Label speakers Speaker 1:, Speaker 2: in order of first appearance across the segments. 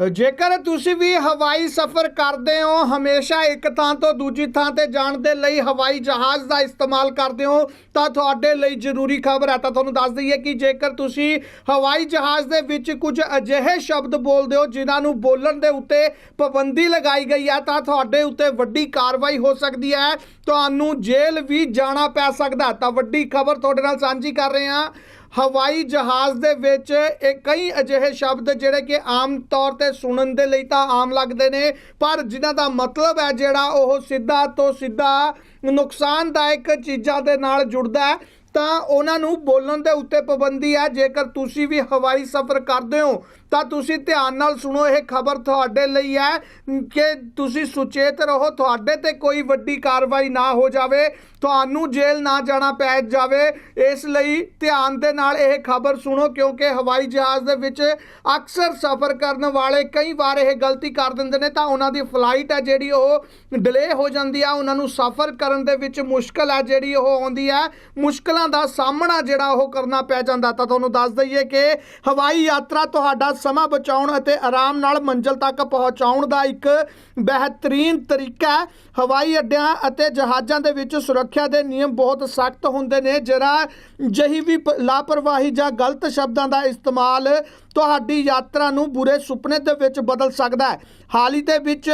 Speaker 1: ਜੇਕਰ ਤੁਸੀਂ ਵੀ ਹਵਾਈ ਸਫ਼ਰ ਕਰਦੇ ਹੋ, ਹਮੇਸ਼ਾ ਇੱਕ ਥਾਂ ਤੋਂ ਦੂਜੀ ਥਾਂ ਤੇ ਜਾਣ ਦੇ ਲਈ ਹਵਾਈ ਜਹਾਜ਼ ਦਾ ਇਸਤੇਮਾਲ ਕਰਦੇ ਹੋ, ਤਾਂ ਤੁਹਾਡੇ ਲਈ ਜ਼ਰੂਰੀ ਖਬਰ ਹੈ। ਤਾਂ ਤੁਹਾਨੂੰ ਦੱਸ ਦਈਏ ਕਿ ਜੇਕਰ ਤੁਸੀਂ ਹਵਾਈ ਜਹਾਜ਼ ਦੇ ਵਿੱਚ ਕੁਝ ਅਜਿਹੇ ਸ਼ਬਦ ਬੋਲਦੇ ਹੋ, ਜਿਨ੍ਹਾਂ ਨੂੰ ਬੋਲਣ ਦੇ ਉੱਤੇ ਪਾਬੰਦੀ ਲਗਾਈ ਗਈ ਹੈ, ਤਾਂ ਤੁਹਾਡੇ ਉੱਤੇ ਵੱਡੀ ਕਾਰਵਾਈ ਹੋ ਸਕਦੀ ਹੈ। ਤੁਹਾਨੂੰ ਜੇਲ੍ਹ ਵੀ ਜਾਣਾ ਪੈ ਸਕਦਾ ਤਾਂ ਵੱਡੀ ਖਬਰ ਤੁਹਾਡੇ ਨਾਲ ਸਾਂਝੀ ਕਰ ਰਹੇ ਹਾਂ। ਹਵਾਈ ਜਹਾਜ਼ ਦੇ ਵਿੱਚ ਇਹ ਕਈ ਅਜਿਹੇ ਸ਼ਬਦ ਜਿਹੜੇ ਕਿ ਆਮ ਤੌਰ ਤੇ ਸੁਣਨ ਦੇ ਲਈ ਤਾਂ ਆਮ ਲੱਗਦੇ ਨੇ, ਪਰ ਜਿਨ੍ਹਾਂ ਦਾ ਮਤਲਬ ਹੈ ਜਿਹੜਾ ਉਹ ਸਿੱਧਾ ਤੋਂ ਸਿੱਧਾ ਨੁਕਸਾਨਦਾਇਕ ਚੀਜ਼ਾਂ ਦੇ ਨਾਲ ਜੁੜਦਾ ਹੈ, ਤਾਂ ਉਹਨਾਂ ਨੂੰ ਬੋਲਣ ਦੇ ਉੱਤੇ ਪਾਬੰਦੀ ਹੈ। ਜੇਕਰ ਤੁਸੀਂ ਵੀ ਹਵਾਈ ਸਫ਼ਰ ਕਰਦੇ ਹੋ ਤਾਂ ਤੁਸੀਂ ਧਿਆਨ ਨਾਲ ਸੁਣੋ, ਇਹ ਖਬਰ ਤੁਹਾਡੇ ਲਈ ਹੈ ਕਿ ਤੁਸੀਂ ਸੁਚੇਤ ਰਹੋ, ਤੁਹਾਡੇ ਤੇ ਕੋਈ ਵੱਡੀ ਕਾਰਵਾਈ ਨਾ ਹੋ ਜਾਵੇ, ਤੁਹਾਨੂੰ ਜੇਲ੍ਹ ਨਾ ਜਾਣਾ ਪੈ ਜਾਵੇ। ਇਸ ਲਈ ਧਿਆਨ ਦੇ ਨਾਲ ਇਹ ਖਬਰ ਸੁਣੋ, ਕਿਉਂਕਿ ਹਵਾਈ ਜਹਾਜ਼ ਦੇ ਵਿੱਚ ਅਕਸਰ ਸਫ਼ਰ ਕਰਨ ਵਾਲੇ ਕਈ ਵਾਰ ਇਹ ਗਲਤੀ ਕਰ ਦਿੰਦੇ ਨੇ, ਤਾਂ ਉਹਨਾਂ ਦੀ ਫਲਾਈਟ ਹੈ ਜਿਹੜੀ ਉਹ ਡਿਲੇ ਹੋ ਜਾਂਦੀ ਆ ਉਹਨਾਂ ਨੂੰ ਸਫ਼ਰ ਕਰਨ ਦੇ ਵਿੱਚ ਮੁਸ਼ਕਲ ਹੈ ਜਿਹੜੀ ਉਹ ਆਉਂਦੀ ਹੈ, ਮੁਸ਼ਕਲਾਂ ਦਾ ਸਾਹਮਣਾ ਜਿਹੜਾ ਉਹ ਕਰਨਾ ਪੈ ਜਾਂਦਾ। ਤਾਂ ਤੁਹਾਨੂੰ ਦੱਸ ਦਈਏ ਕਿ ਹਵਾਈ ਯਾਤਰਾ ਤੁਹਾਡਾ ਸਮਾਂ ਬਚਾਉਣ ਅਤੇ ਆਰਾਮ ਨਾਲ ਮੰਜ਼ਿਲ ਤੱਕ ਪਹੁੰਚਾਉਣ ਦਾ ਇੱਕ ਬਿਹਤਰੀਨ ਤਰੀਕਾ ਹੈ। ਹਵਾਈ ਅੱਡਿਆਂ ਅਤੇ ਜਹਾਜ਼ਾਂ ਦੇ ਵਿੱਚ ਸੁਰੱਖਿਆ ਦੇ ਨਿਯਮ ਬਹੁਤ ਸਖਤ ਹੁੰਦੇ ਨੇ। ਜਿਹੜਾ ਜਹੀ ਵੀ ਪ- ਲਾਪਰਵਾਹੀ ਜਾਂ ਗਲਤ ਸ਼ਬਦਾਂ ਦਾ ਇਸਤੇਮਾਲ ਤੁਹਾਡੀ ਯਾਤਰਾ ਨੂੰ ਬੁਰੇ ਸੁਪਨੇ ਦੇ ਵਿੱਚ ਬਦਲ ਸਕਦਾ ਹੈ। ਹਾਲ ਹੀ ਦੇ ਵਿੱਚ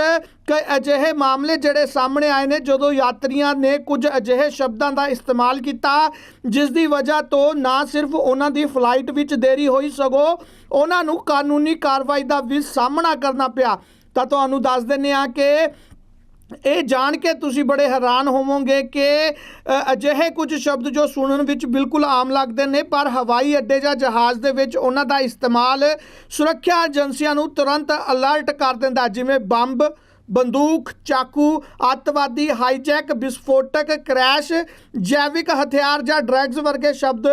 Speaker 1: ਕਈ ਅਜਿਹੇ ਮਾਮਲੇ ਜਿਹੜੇ ਸਾਹਮਣੇ ਆਏ ਨੇ, ਜਦੋਂ ਯਾਤਰੀਆਂ ਨੇ ਕੁਝ ਅਜਿਹੇ ਸ਼ਬਦਾਂ ਦਾ ਇਸਤੇਮਾਲ ਕੀਤਾ, ਜਿਸ ਦੀ ਵਜ੍ਹਾ ਤੋਂ ਨਾ ਸਿਰਫ ਉਹਨਾਂ ਦੀ ਫਲਾਈਟ ਵਿੱਚ ਦੇਰੀ ਹੋਈ, ਸਗੋਂ ਉਹਨਾਂ ਨੂੰ ਕਾਨੂੰਨੀ ਕਾਰਵਾਈ ਦਾ ਵੀ ਸਾਹਮਣਾ ਕਰਨਾ ਪਿਆ। ਤਾਂ ਤੁਹਾਨੂੰ ਦੱਸ ਦਿੰਨੇ ਆ ਕਿ ਇਹ ਜਾਣ ਕੇ ਤੁਸੀਂ ਬੜੇ ਹੈਰਾਨ ਹੋਵੋਗੇ ਕਿ ਅਜਿਹੇ ਕੁਝ ਸ਼ਬਦ ਜੋ ਸੁਣਨ ਵਿੱਚ ਬਿਲਕੁਲ ਆਮ ਲੱਗਦੇ ਨੇ, ਪਰ ਹਵਾਈ ਅੱਡੇ ਜਾਂ ਜਹਾਜ਼ ਦੇ ਵਿੱਚ ਉਹਨਾਂ ਦਾ ਇਸਤੇਮਾਲ ਸੁਰੱਖਿਆ ਏਜੰਸੀਆਂ ਨੂੰ ਤੁਰੰਤ ਅਲਰਟ ਕਰ ਦਿੰਦਾ, ਜਿਵੇਂ ਬੰਬ ਬੰਦੂਕ, ਚਾਕੂ, ਅੱਤਵਾਦੀ ਹਾਈਜੈਕ ਵਿਸਫੋਟਕ ਕ੍ਰੈਸ਼ ਜੈਵਿਕ ਹਥਿਆਰ ਜਾਂ ਡਰੱਗਸ ਵਰਗੇ ਸ਼ਬਦ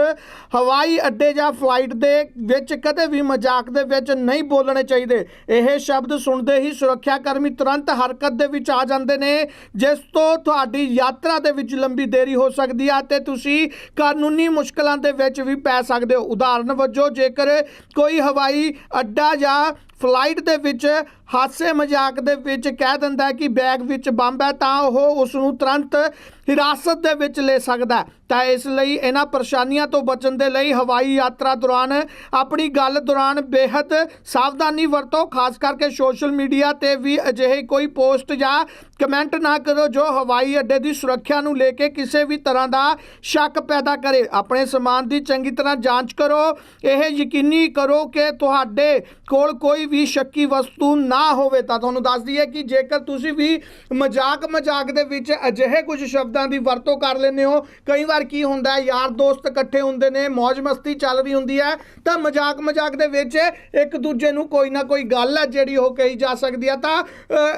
Speaker 1: ਹਵਾਈ ਅੱਡੇ ਜਾਂ ਫਲਾਈਟ ਦੇ ਵਿੱਚ ਕਦੇ ਵੀ ਮਜ਼ਾਕ ਦੇ ਵਿੱਚ ਨਹੀਂ ਬੋਲਣੇ ਚਾਹੀਦੇ। ਇਹ ਸ਼ਬਦ ਸੁਣਦੇ ਹੀ ਸੁਰੱਖਿਆ ਕਰਮੀ ਤੁਰੰਤ ਹਰਕਤ ਦੇ ਵਿੱਚ ਆ ਜਾਂਦੇ ਨੇ, ਜਿਸ ਤੋਂ ਤੁਹਾਡੀ ਯਾਤਰਾ ਦੇ ਵਿੱਚ ਲੰਬੀ ਦੇਰੀ ਹੋ ਸਕਦੀ ਹੈ ਤੇ ਤੁਸੀਂ ਕਾਨੂੰਨੀ ਮੁਸ਼ਕਲਾਂ ਦੇ ਵਿੱਚ ਵੀ ਪੈ ਸਕਦੇ ਹੋ। ਉਦਾਹਰਨ ਵਜੋਂ ਜੇਕਰ ਕੋਈ ਹਵਾਈ ਅੱਡਾ ਜਾਂ ਫਲਾਈਟ ਦੇ ਵਿੱਚ ਹਾਸੇ ਮਜ਼ਾਕ ਦੇ ਵਿੱਚ ਕਹਿ ਦਿੰਦਾ ਕਿ ਬੈਗ ਵਿੱਚ ਬੰਬ ਹੈ ਤਾਂ ਉਹ ਉਸ ਨੂੰ ਤੁਰੰਤ ਹਿਰਾਸਤ ਦੇ ਵਿੱਚ ਲੈ ਸਕਦਾ ਤਾਂ ਇਸ ਲਈ ਇਹਨਾਂ ਪਰੇਸ਼ਾਨੀਆਂ ਤੋਂ ਬਚਣ ਦੇ ਲਈ ਹਵਾਈ ਯਾਤਰਾ ਦੌਰਾਨ ਆਪਣੀ ਗੱਲ ਦੌਰਾਨ ਬੇहद ਸਾਵਧਾਨੀ ਵਰਤੋ, ਖਾਸ ਕਰਕੇ ਸੋਸ਼ਲ ਮੀਡੀਆ ਤੇ ਵੀ ਅਜਿਹੇ ਕੋਈ ਪੋਸਟ ਜਾਂ ਕਮੈਂਟ ਨਾ ਕਰੋ ਜੋ ਹਵਾਈ ਅੱਡੇ ਦੀ ਸੁਰੱਖਿਆ ਨੂੰ ਲੈ ਕੇ ਕਿਸੇ ਵੀ ਤਰ੍ਹਾਂ ਦਾ ਸ਼ੱਕ ਪੈਦਾ ਕਰੇ। ਆਪਣੇ ਸਮਾਨ ਦੀ ਚੰਗੀ ਤਰ੍ਹਾਂ ਜਾਂਚ ਕਰੋ। ਇਹ ਯਕੀਨੀ ਕਰੋ ਕਿ ਤੁਹਾਡੇ ਕੋਲ ਕੋਈ ਵੀ ਸ਼ੱਕੀ ਵਸਤੂ ਨਾ ਹੋਵੇ ਤਾਂ ਤੁਹਾਨੂੰ ਦੱਸ ਦਈਏ ਕਿ ਜੇਕਰ ਤੁਸੀਂ ਵੀ ਮਜ਼ਾਕ ਮਜ਼ਾਕ ਦੇ ਵਿੱਚ ਅਜਿਹੇ ਕੁਝ ਸ਼ਬਦਾਂ ਦੀ ਵਰਤੋਂ ਕਰ ਲੈਂਦੇ ਹੋ, ਕਈ ਵਾਰ ਕੀ ਹੁੰਦਾ ਹੈ, ਯਾਰ ਦੋਸਤ ਇਕੱਠੇ ਹੁੰਦੇ ਨੇ ਮौज ਮਸਤੀ ਚੱਲ ਰਹੀ ਹੁੰਦੀ ਹੈ, ਤਾਂ ਮਜ਼ਾਕ ਮਜ਼ਾਕ ਦੇ ਵਿੱਚ ਇੱਕ ਦੂਜੇ ਨੂੰ ਕੋਈ ਨਾ ਕੋਈ ਗੱਲ ਹੈ ਜਿਹੜੀ ਉਹ ਕਹੀ ਜਾ ਸਕਦੀ ਹੈ। ਤਾਂ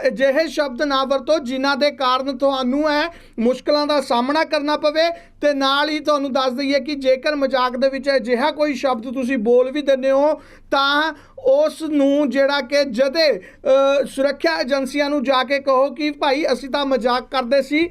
Speaker 1: ਅਜਿਹੇ ਸ਼ਬਦ ਨਾ ਵਰਤੋ, ਜਿਨ੍ਹਾਂ ਦੇ ਕਾਰਨ ਤੁਹਾਨੂੰ ਹੈ ਮੁਸ਼ਕਲਾਂ ਦਾ ਸਾਹਮਣਾ ਕਰਨਾ ਪਵੇ। ਤੇ ਨਾਲ ਹੀ ਤੁਹਾਨੂੰ ਦੱਸ ਦਈਏ ਕਿ ਜੇਕਰ ਮਜ਼ਾਕ ਦੇ ਵਿੱਚ ਅਜਿਹਾ ਕੋਈ ਸ਼ਬਦ ਤੁਸੀਂ ਬੋਲ ਵੀ ਦਿੰਦੇ ਹੋ, ਤਾਂ ਉਸ ਨੂੰ ਜਿਹੜਾ ਕਿ ਜਦੇ ਸੁਰੱਖਿਆ ਏਜੰਸੀਆਂ ਨੂੰ ਜਾ ਕੇ ਕਹੋ ਕਿ ਭਾਈ ਅਸੀਂ ਤਾਂ ਮਜ਼ਾਕ ਕਰਦੇ ਸੀ।